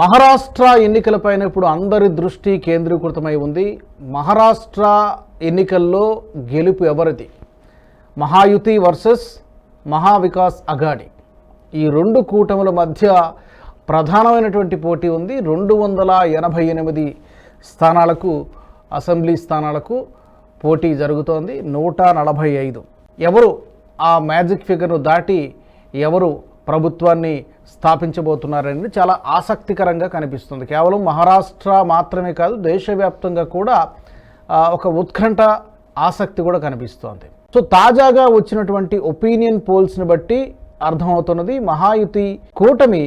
మహారాష్ట్ర ఎన్నికలపైన ఇప్పుడు అందరి దృష్టి కేంద్రీకృతమై ఉంది. మహారాష్ట్ర ఎన్నికల్లో గెలుపు ఎవరిది? మహాయుతి వర్సెస్ మహావికాస్ అఘాడి. ఈ రెండు కూటముల మధ్య ప్రధానమైనటువంటి పోటీ ఉంది. రెండు వందల ఎనభై ఎనిమిది స్థానాలకు అసెంబ్లీ స్థానాలకు పోటీ జరుగుతోంది. నూట నలభై ఐదు. ఎవరు ఆ మ్యాజిక్ ఫిగర్ను దాటి ఎవరు ప్రభుత్వాన్ని స్థాపించబోతున్నారనేది చాలా ఆసక్తికరంగా కనిపిస్తుంది. కేవలం మహారాష్ట్ర మాత్రమే కాదు దేశవ్యాప్తంగా కూడా ఒక ఉత్కంఠ ఆసక్తి కూడా కనిపిస్తోంది. సో తాజాగా వచ్చినటువంటి ఒపీనియన్ పోల్స్ని బట్టి అర్థమవుతున్నది మహాయుతి కూటమి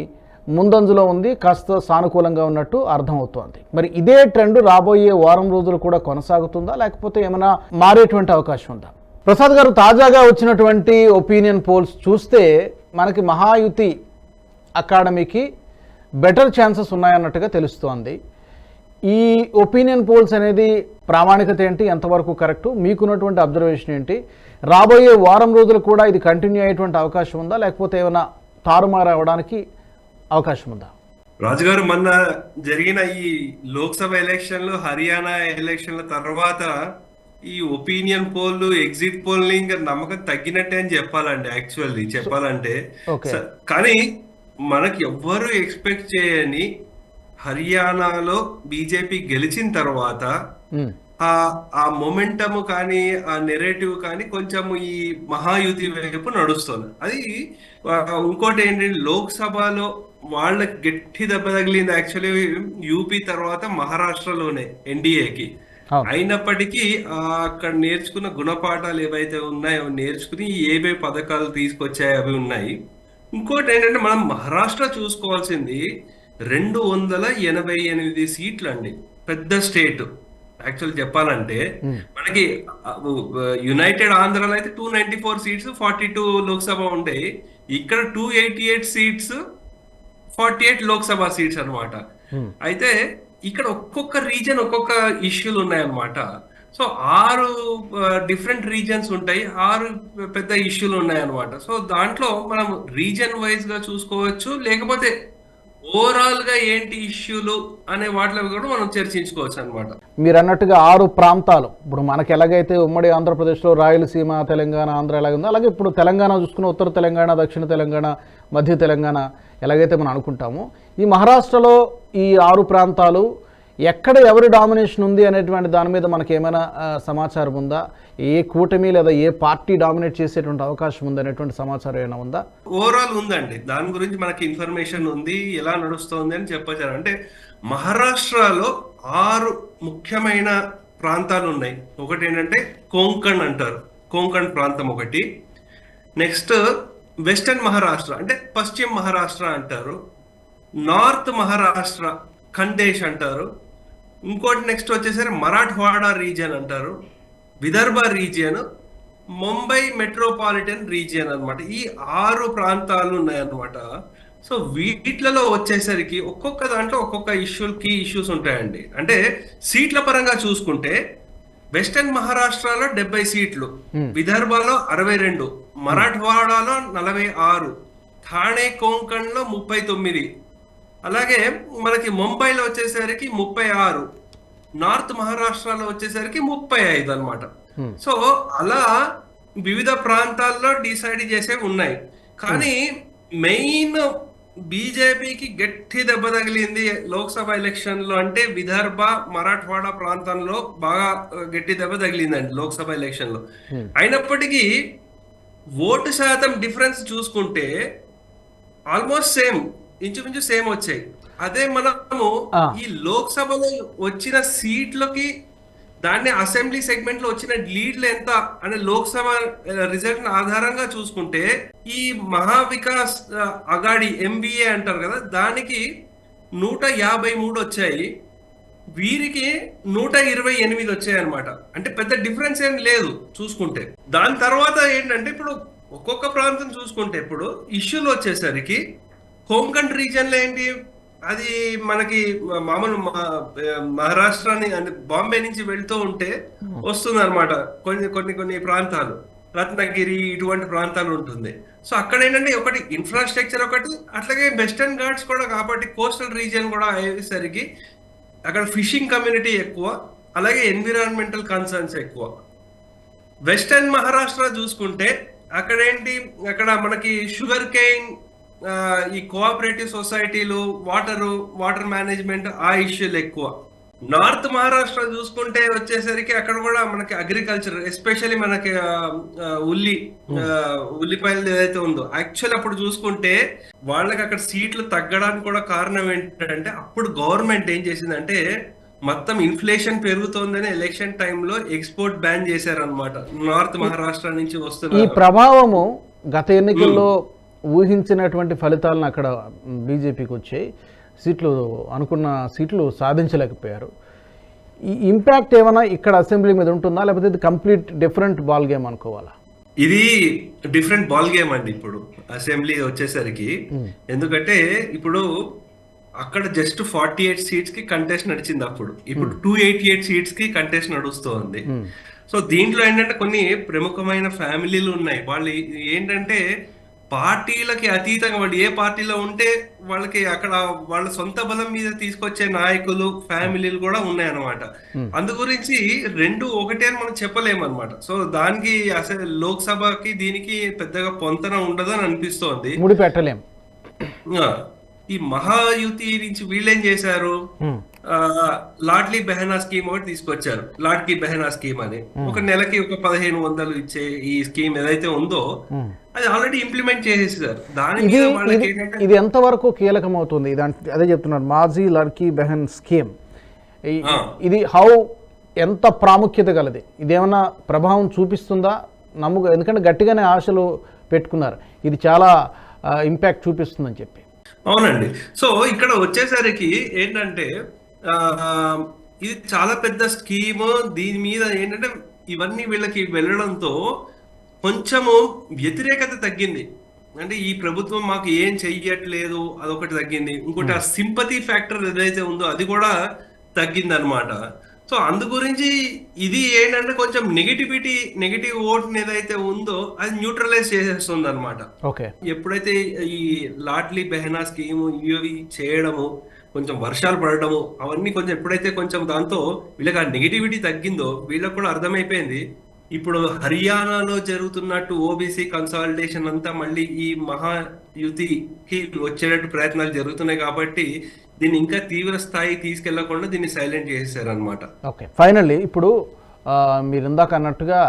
ముందంజలో ఉంది కాస్త సానుకూలంగా ఉన్నట్టు అర్థమవుతోంది. మరి ఇదే ట్రెండ్ రాబోయే వారం రోజులు కూడా కొనసాగుతుందా లేకపోతే ఏమైనా మారేటువంటి అవకాశం ఉందా? ప్రసాద్ గారు తాజాగా వచ్చినటువంటి ఒపీనియన్ పోల్స్ చూస్తే మనకి మహాయుతి అకాడమీకి బెటర్ ఛాన్సెస్ ఉన్నాయన్నట్టుగా తెలుస్తోంది. ఈ ఒపీనియన్ పోల్స్ అనేది ప్రామాణికత ఏంటి ఎంతవరకు కరెక్టు మీకున్నటువంటి అబ్జర్వేషన్ ఏంటి రాబోయే వారం రోజులు కూడా ఇది కంటిన్యూ అయ్యేటువంటి అవకాశం ఉందా లేకపోతే ఏమైనా తారుమారు అవడానికి అవకాశం ఉందా? రాజుగారు మొన్న జరిగిన ఈ లోక్సభ ఎలక్షన్లు హర్యానా ఎలక్షన్ల తర్వాత ఈ ఒపీనియన్ పోల్ ఎగ్జిట్ పోల్ ఇంకా నమ్మకం తగ్గినట్టే అని చెప్పాలండి యాక్చువల్లీ చెప్పాలంటే. కానీ మనకి ఎవ్వరు ఎక్స్పెక్ట్ చేయని హర్యానాలో బీజేపీ గెలిచిన తర్వాత ఆ ఆ మొమెంటమ్ కానీ ఆ నెరేటివ్ కానీ కొంచెం ఈ మహాయుతి వైపు నడుస్తుంది. అది ఇంకోటి ఏంటంటే లోక్సభలో వాళ్ళకి గట్టి దెబ్బ తగిలింది యాక్చువల్లీ యూపీ తర్వాత మహారాష్ట్రలోనే ఎన్డీఏకి. అయినప్పటికీ అక్కడ నేర్చుకున్న గుణపాఠాలు ఏవైతే ఉన్నాయో నేర్చుకుని ఏవే పథకాలు తీసుకొచ్చాయో అవి ఉన్నాయి. ఇంకోటి ఏంటంటే మనం మహారాష్ట్ర చూసుకోవాల్సింది రెండు వందల ఎనభై ఎనిమిది సీట్లు అండి. పెద్ద స్టేట్. యాక్చువల్ చెప్పాలంటే మనకి యునైటెడ్ ఆంధ్రాలో అయితే two ninety four seats forty two Lok Sabha ఉంటాయి. ఇక్కడ two eighty eight seats forty eight Lok Sabha seats అన్నమాట. ఉమ్, అయితే ఇక్కడ ఒక్కొక్క రీజన్ ఒక్కొక్క ఇష్యూలు ఉన్నాయన్నమాట. సో ఆరు డిఫరెంట్ రీజన్స్ ఉంటాయి. ఆరు పెద్ద ఇష్యూలు ఉన్నాయన్నమాట. సో దాంట్లో మనం రీజన్ వైజ్గా చూసుకోవచ్చు. లేకపోతే ఓవరాల్గా ఏంటి ఇష్యూలు అనే వాటిలో కూడా మనం చర్చించుకోవచ్చు అన్నమాట. మీరు అన్నట్టుగా ఆరు ప్రాంతాలు. ఇప్పుడు మనకి ఎలాగైతే ఉమ్మడి ఆంధ్రప్రదేశ్లో రాయలసీమ తెలంగాణ ఆంధ్ర ఎలాగ ఉందో అలాగే ఇప్పుడు తెలంగాణ చూసుకున్న ఉత్తర తెలంగాణ దక్షిణ తెలంగాణ మధ్య తెలంగాణ ఎలాగైతే మనం అనుకుంటామో ఈ మహారాష్ట్రలో ఈ ఆరు ప్రాంతాలు ఎక్కడ ఎవరి డామినేషన్ ఉంది అనేటువంటి దాని మీద మనకి ఏమైనా సమాచారం ఉందా? ఏ కూటమి లేదా ఏ పార్టీ డామినేట్ చేసేటువంటి అవకాశం ఉంది అనేటువంటి సమాచారం ఏమైనా ఉందా? ఓవరాల్ ఉందండి. దాని గురించి మనకి ఇన్ఫర్మేషన్ ఉంది ఎలా నడుస్తోంది అని చెప్పచ్చారు. అంటే మహారాష్ట్రలో ఆరు ముఖ్యమైన ప్రాంతాలు ఉన్నాయి. ఒకటి ఏంటంటే కోంకణ్ అంటారు. కోంకణ్ ప్రాంతం ఒకటి. నెక్స్ట్ వెస్టర్న్ మహారాష్ట్ర అంటే పశ్చిమ మహారాష్ట్ర అంటారు నార్త్ మహారాష్ట్ర ఖండేష్ అంటారు ఇంకోటి నెక్స్ట్ వచ్చేసరి మరాఠ్వాడా రీజియన్ అంటారు Vidarbha region Mumbai metropolitan region అన్నమాట. ఈ ఆరు ప్రాంతాలు ఉన్నాయన్నమాట. సో వీటిలలో వచ్చేసరికి ఒక్కొక్క దాంట్లో ఒక్కొక్క ఇష్యూ కీ ఇష్యూస్ ఉంటాయండి. అంటే సీట్ల పరంగా చూసుకుంటే వెస్టర్న్ మహారాష్ట్రలో డెబ్బై సీట్లు Hmm. విదర్భలో అరవై రెండు మరాఠ్వాడాలో నలభై ఆరు థాణే కోంకణ్లో ముప్పై తొమ్మిది అలాగే మనకి ముంబైలో వచ్చేసరికి ముప్పై ఆరు నార్త్ మహారాష్ట్రలో వచ్చేసరికి ముప్పై ఐదు అనమాట Hmm. సో అలా వివిధ ప్రాంతాల్లో డిసైడ్ చేసేవి ఉన్నాయి కానీ మెయిన్ బీజేపీకి గట్టి దెబ్బ తగిలింది లోక్సభ ఎలక్షన్లో అంటే విదర్భ మరాఠవాడ ప్రాంతంలో బాగా గట్టి దెబ్బ తగిలిందండి లోక్సభ ఎలక్షన్లో Hmm. అయినప్పటికీ ఓటు శాతం డిఫరెన్స్ చూసుకుంటే ఆల్మోస్ట్ సేమ్ ఇంచుమించు సేమ్ వచ్చాయి అదే మనము. ఈ లోక్సభలో వచ్చిన సీట్లకి దాన్ని అసెంబ్లీ సెగ్మెంట్లో వచ్చిన లీడ్లు ఎంత అనే లోక్సభ రిజల్ట్ ఆధారంగా చూసుకుంటే ఈ మహావికాస్ అగాడి ఎంబీఏ అంటారు కదా దానికి నూట యాభై మూడు వచ్చాయి. వీరికి నూట ఇరవై ఎనిమిది వచ్చాయి అనమాట అంటే పెద్ద డిఫరెన్స్ ఏం లేదు చూసుకుంటే. దాని తర్వాత ఏంటంటే ఇప్పుడు ఒక్కొక్క ప్రాంతం చూసుకుంటే ఇప్పుడు ఇష్యూలు వచ్చేసరికి హోమ్ కంట్రీ లో ఏంటి? అది మనకి మామూలు మహారాష్ట్రని అంటే బాంబే నుంచి వెళ్తూ ఉంటే వస్తుంది అనమాట కొన్ని కొన్ని కొన్ని ప్రాంతాలు. రత్నగిరి ఇటువంటి ప్రాంతాలు ఉంటుంది. సో అక్కడ ఏంటంటే ఒకటి ఇన్ఫ్రాస్ట్రక్చర్ ఒకటి అట్లాగే వెస్టర్న్ ఘాట్స్ కూడా కాబట్టి కోస్టల్ రీజియన్ కూడా అయ్యేసరికి అక్కడ ఫిషింగ్ కమ్యూనిటీ ఎక్కువ అలాగే ఎన్విరాన్మెంటల్ కన్సర్న్స్ ఎక్కువ. వెస్టర్న్ మహారాష్ట్ర చూసుకుంటే అక్కడ ఏంటి అక్కడ మనకి షుగర్ కేన్ ఈ కోఆపరేటివ్ సొసైటీలు వాటర్ వాటర్ మేనేజ్మెంట్ ఆ ఇష్యూలు ఎక్కువ. నార్త్ మహారాష్ట్ర చూసుకుంటే వచ్చేసరికి అక్కడ కూడా మనకి అగ్రికల్చర్ ఎస్పెషల్లీ మనకి ఉల్లి ఉల్లిపాయలు ఏదైతే ఉందో. యాక్చువల్ అప్పుడు చూసుకుంటే వాళ్ళకి అక్కడ సీట్లు తగ్గడానికి కూడా కారణం ఏంటంటే అప్పుడు గవర్నమెంట్ ఏం చేసిందంటే మొత్తం ఇన్ఫ్లేషన్ పెరుగుతోందని ఎలక్షన్ టైంలో ఎక్స్పోర్ట్ బ్యాన్ చేశారనమాట నార్త్ మహారాష్ట్ర నుంచి ఈ వస్తున్న ప్రభావము గత ఎన్నికల్లో ఊహించినటువంటి ఫలితాలను అక్కడ బీజేపీకి వచ్చాయి సీట్లు అనుకున్న సీట్లు సాధించలేకపోయారు. ఈ ఇంపాక్ట్ ఏమైనా ఇక్కడ అసెంబ్లీ మీద ఉంటుందా? లేకపోతే ఇది కంప్లీట్ డిఫరెంట్ బాల్ గేమ్ అనుకోవాలా? ఇది డిఫరెంట్ బాల్ గేమ్ అండి ఇప్పుడు అసెంబ్లీ వచ్చేసరికి. ఎందుకంటే ఇప్పుడు అక్కడ జస్ట్ ఫార్టీ ఎయిట్ సీట్స్కి కంటెస్ట్ నడిచింది అప్పుడు. ఇప్పుడు టూ ఎయిటీ ఎయిట్ సీట్స్కి కంటెస్ట్ నడుస్తోంది. సో దీంట్లో ఏంటంటే కొన్ని ప్రముఖమైన ఫ్యామిలీలు ఉన్నాయి. వాళ్ళు ఏంటంటే పార్టీలకి అతీతంగా వాళ్ళు ఏ పార్టీలో ఉంటే వాళ్ళకి అక్కడ వాళ్ళ సొంత బలం మీద తీసుకొచ్చే నాయకులు ఫ్యామిలీలు కూడా ఉన్నాయన్నమాట. అందు గురించి రెండు ఒకటే అని మనం చెప్పలేమన్నమాట. సో దానికి అసలు లోక్సభకి దీనికి పెద్దగా పొంతన ఉండదని అనిపిస్తోంది. ముడి పెట్టలేం ఆ, ఈ మహాయుతి నుంచి వీళ్ళేం చేశారు? లాడ్లీ బెహనా స్కీమ్ ఒకటి తీసుకొచ్చారు. లాడ్కీ బెహనా స్కీమ్ అని. ఒక నెలకి ఒక పదిహేను వందలు ఇచ్చే ఈ స్కీమ్ ఏదైతే ఉందో. అది ఆల్రెడీ ఇంప్లిమెంట్ చేసేసారు. దాని ఇది ఎంతవరకు కీలకం అవుతుంది అదే చెప్తున్నారు మాజీ లడ్కీ బెహన్ స్కీమ్. ఇది హౌ ఎంత ప్రాముఖ్యత గలది? ఇదేమన్నా ప్రభావం చూపిస్తుందా? నమ్ముక ఎందుకంటే గట్టిగానే ఆశలు పెట్టుకున్నారు. ఇది చాలా ఇంపాక్ట్ చూపిస్తుందని చెప్పి. అవునండి. సో ఇక్కడ వచ్చేసరికి ఏంటంటే ఇది చాలా పెద్ద స్కీమ్. దీని మీద ఏంటంటే ఇవన్నీ వీళ్ళకి వెళ్ళడంతో కొంచెము వ్యతిరేకత తగ్గింది. అంటే ఈ ప్రభుత్వం మాకు ఏం చెయ్యట్లేదు అదొకటి తగ్గింది. ఇంకోటి ఆ సింపతి ఫ్యాక్టర్ ఏదైతే ఉందో అది కూడా తగ్గింది అనమాట సో అందు గురించి ఇది ఏంటంటే కొంచెం నెగిటివిటీ నెగిటివ్ ఓట్ ఏదైతే ఉందో అది న్యూట్రలైజ్ చేసేస్తుంది అనమాట ఓకే. ఎప్పుడైతే ఈ లాడ్లీ బెహనా స్కీమ్ ఇవి చేయడము కొంచెం వర్షాలు పడటము అవన్నీ కొంచెం ఎప్పుడైతే కొంచెం దాంతో వీళ్ళకి ఆ నెగిటివిటీ తగ్గిందో వీళ్ళకి కూడా అర్థమైపోయింది. ఇప్పుడు హర్యానాలో జరుగుతున్నట్టు ఓబీసీ కన్సాలిడేషన్ అంతా మళ్ళీ ఈ మహాయుతికి వచ్చేటట్టు ప్రయత్నాలు జరుగుతున్నాయి కాబట్టి దీన్ని ఇంకా తీవ్ర స్థాయి తీసుకెళ్ళకుండా దీన్ని సైలెంట్ చేసేసారనమాట ఓకే ఫైనల్లీ ఇప్పుడు మీరు ఇందాక అన్నట్టుగా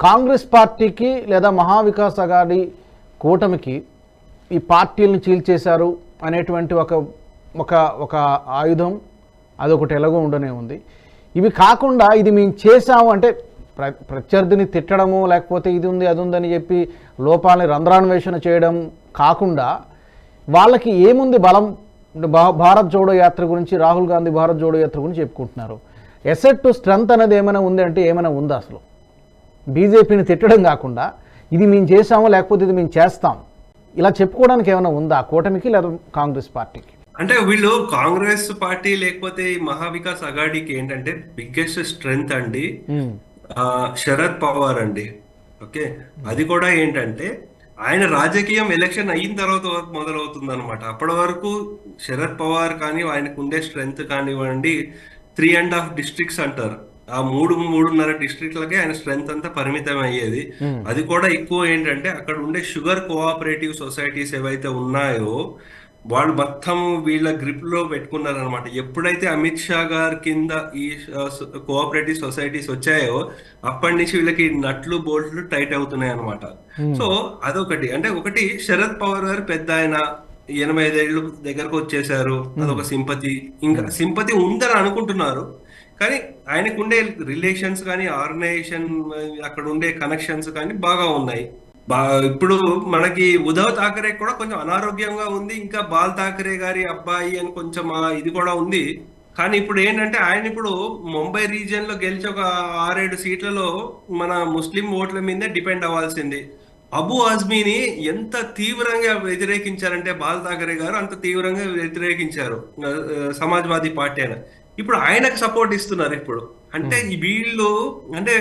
కాంగ్రెస్ పార్టీకి లేదా మహావికాస్ అగాడి కూటమికి ఈ పార్టీలను చీల్చేశారు అనేటువంటి ఒక ఒక ఒక ఆయుధం అదొకటి ఎలాగో ఉండనే ఉంది. ఇవి కాకుండా ఇది మేము చేసాము అంటే ప్ర ప్రత్యర్థిని తిట్టడము లేకపోతే ఇది ఉంది అది ఉందని చెప్పి లోపాలని రంధ్రాన్వేషణ చేయడం కాకుండా వాళ్ళకి ఏముంది బలం? భా- భారత్ జోడో యాత్ర గురించి రాహుల్ గాంధీ భారత్ జోడో యాత్ర గురించి చెప్పుకుంటున్నారు. ఎసెట్ టు స్ట్రెంత్ అనేది ఏమైనా ఉంది అంటే ఏమైనా ఉందా అసలు? బీజేపీని తిట్టడం కాకుండా ఇది మేము చేసాము లేకపోతే ఇది మేము చేస్తాం. ఇలా చెప్పుకోవడానికి ఏమైనా ఉందా? కూటమికి లేదా కాంగ్రెస్ పార్టీకి? అంటే వీళ్ళు కాంగ్రెస్ పార్టీ లేకపోతే ఈ మహావికాస్ అగాడికి ఏంటంటే బిగ్గెస్ట్ స్ట్రెంగ్త్ అండి. ఆ, శరద్ పవార్ అండి. ఓకే? అది కూడా ఏంటంటే ఆయన రాజకీయం ఎలక్షన్ అయిన తర్వాత మొదలవుతుంది అనమాట అప్పటి వరకు శరద్ పవార్ కానీ ఆయనకు ఉండే స్ట్రెంగ్త్ కానివ్వండి త్రీ అండ్ హాఫ్ డిస్ట్రిక్ట్స్ అంటారు. ఆ మూడు మూడున్నర డిస్ట్రిక్ట్లకే ఆయన స్ట్రెంగ్త్ అంతా పరిమితం అయ్యేది. అది కూడా ఎక్కువ ఏంటంటే అక్కడ ఉండే షుగర్ కోఆపరేటివ్ సొసైటీస్ ఏవైతే ఉన్నాయో వాళ్ళు మొత్తం వీళ్ళ గ్రిప్లో పెట్టుకున్నారనమాట ఎప్పుడైతే అమిత్ షా గారి కింద ఈ కోఆపరేటివ్ సొసైటీస్ వచ్చాయో అప్పటి నుంచి వీళ్ళకి నట్లు బోల్ట్లు టైట్ అవుతున్నాయి అనమాట సో అదొకటి. అంటే ఒకటి శరద్ పవార్ గారు పెద్ద ఆయన ఎనభై ఐదేళ్ళు దగ్గరకు వచ్చేసారు అదొక సింపతి. ఇంకా సింపతి ఉందని అనుకుంటున్నారు. కానీ ఆయనకు ఉండే రిలేషన్స్ కానీ ఆర్గనైజేషన్ అక్కడ ఉండే కనెక్షన్స్ కానీ బాగా ఉన్నాయి. ఇప్పుడు మనకి ఉద్ధవ్ థాకరే కూడా కొంచెం అనారోగ్యంగా ఉంది ఇంకా బాల్ థాకరే గారి అబ్బాయి అని కొంచెం ఇది కూడా ఉంది. కానీ ఇప్పుడు ఏంటంటే ఆయన ఇప్పుడు ముంబై రీజియన్లో గెలిచి ఒక ఆరేడు సీట్లలో మన ముస్లిం ఓట్ల మీదే డిపెండ్ అవ్వాల్సింది. అబు ఆజ్మీని ఎంత తీవ్రంగా వ్యతిరేకించారంటే బాల్ థాకరే గారు అంత తీవ్రంగా వ్యతిరేకించారు సమాజ్వాదీ పార్టీ అని ఇప్పుడు ఆయనకు సపోర్ట్ ఇస్తున్నారు ఇప్పుడు. అంటే వీళ్ళు అంటే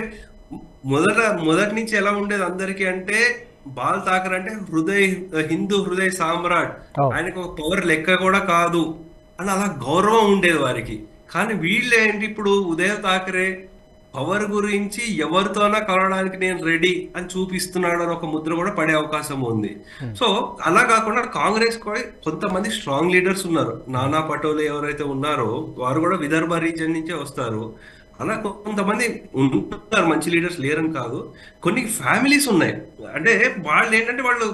మొదట మొదటి నుంచి ఎలా ఉండేది అందరికీ అంటే బాల్ ఠాకరే అంటే హృదయ్ హిందూ హృదయ్ సామ్రాట్. ఆయనకు ఒక పవర్ లెక్క కూడా కాదు. అని అలా గౌరవం ఉండేది వారికి. కానీ వీళ్ళు ఏంటి ఇప్పుడు ఉదయ్ ఠాకరే పవర్ గురించి ఎవరితోనా కలవడానికి నేను రెడీ అని చూపిస్తున్నాడు అని ఒక ముద్ర కూడా పడే అవకాశం ఉంది. సో అలా కాకుండా కాంగ్రెస్ కూడా కొంతమంది స్ట్రాంగ్ లీడర్స్ ఉన్నారు. నానా పటోలే ఎవరైతే ఉన్నారో వారు కూడా విదర్భ రీజియన్ నుంచే వస్తారు. అలా కొంతమంది ఉంటారు మంచి లీడర్స్ లేరని కాదు. కొన్ని ఫ్యామిలీస్ ఉన్నాయి. అంటే వాళ్ళు ఏంటంటే వాళ్ళు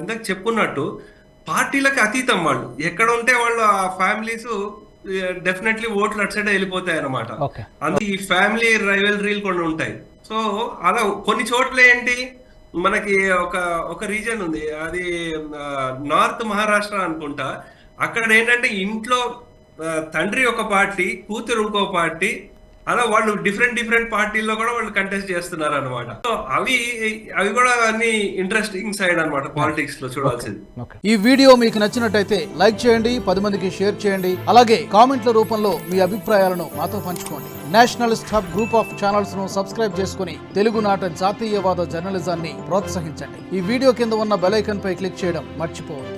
ఇందాక చెప్పుకున్నట్టు పార్టీలకు అతీతం వాళ్ళు. ఎక్కడ ఉంటే వాళ్ళు ఆ ఫ్యామిలీస్ డెఫినెట్లీ ఓట్లు అటు సైడ్ వెళ్ళిపోతాయి అన్నమాట ఓకే. అందుకే ఈ ఫ్యామిలీ రైవల్రీలు కొన్ని ఉంటాయి. సో అలా కొన్ని చోట్ల ఏంటి? మనకి ఒక ఒక రీజన్ ఉంది. అది నార్త్ మహారాష్ట్ర అనుకుంటా. అక్కడ ఏంటంటే ఇంట్లో తండ్రి ఒక పార్టీ కూతురు ఇంకో పార్టీ అలా వాళ్ళు డిఫరెంట్ డిఫరెంట్ పార్టీల్లో కూడా వాళ్ళు కంటెస్ట్ చేస్తున్నారు అనమాట సో అవి అవి కూడా అన్ని ఇంట్రెస్టింగ్ సైడ్ అన్నమాట పాలిటిక్స్లో చూడాల్సింది. ఈ వీడియో మీకు నచ్చినట్టయితే లైక్ చేయండి పది మందికి షేర్ చేయండి. అలాగే కామెంట్ల రూపంలో మీ అభిప్రాయాలను మాతో పంచుకోండి. నేషనలిస్ట్ హబ్ గ్రూప్ ఆఫ్ ఛానల్స్ను సబ్స్క్రైబ్ చేసుకుని తెలుగునాట జాతీయవాద జర్నలిజాన్ని ప్రోత్సహించండి. ఈ వీడియో కింద ఉన్న బెల్ ఐకాన్ పై క్లిక్ చేయడం మర్చిపోవద్దు.